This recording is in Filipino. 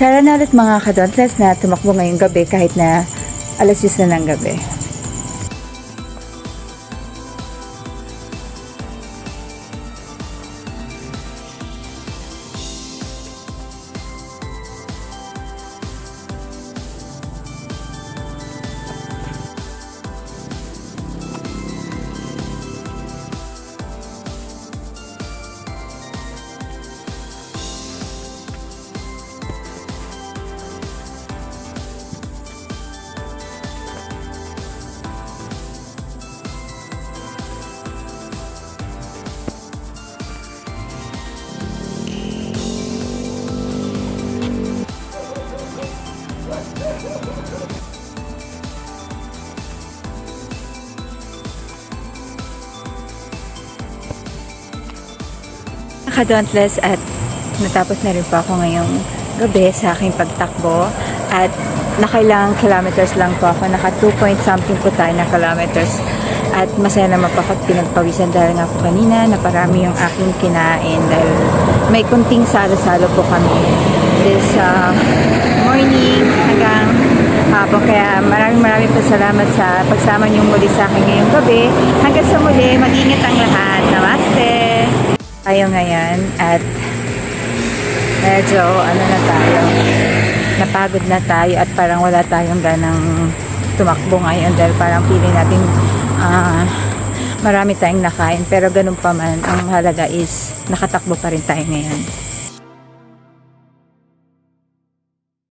Tara na ulit mga kadontless na tumakbo ngayong gabi kahit na alas 10 na ng gabi. Nakadontless at natapos na rin po ako ngayong gabi sa aking pagtakbo at nakailang kilometers lang po ako. Naka 2 point something po tayo na kilometers at masaya naman po ako pinagpawisan dahil nga po kanina naparami yung aking kinain dahil may kunting salo-salo po kami this uh, morning hanggang hapon. Kaya maraming maraming po salamat sa pagsama niyo muli sa akin ngayong gabi. Hanggang sa muli, mag-ingat ang lahat. Namaste! Tayo ngayon at medyo ano na tayo napagod na tayo at parang wala tayong ganang tumakbo ngayon dahil parang feeling natin ah, marami tayong nakain. Pero ganun pa man ang mahalaga is nakatakbo pa rin tayo ngayon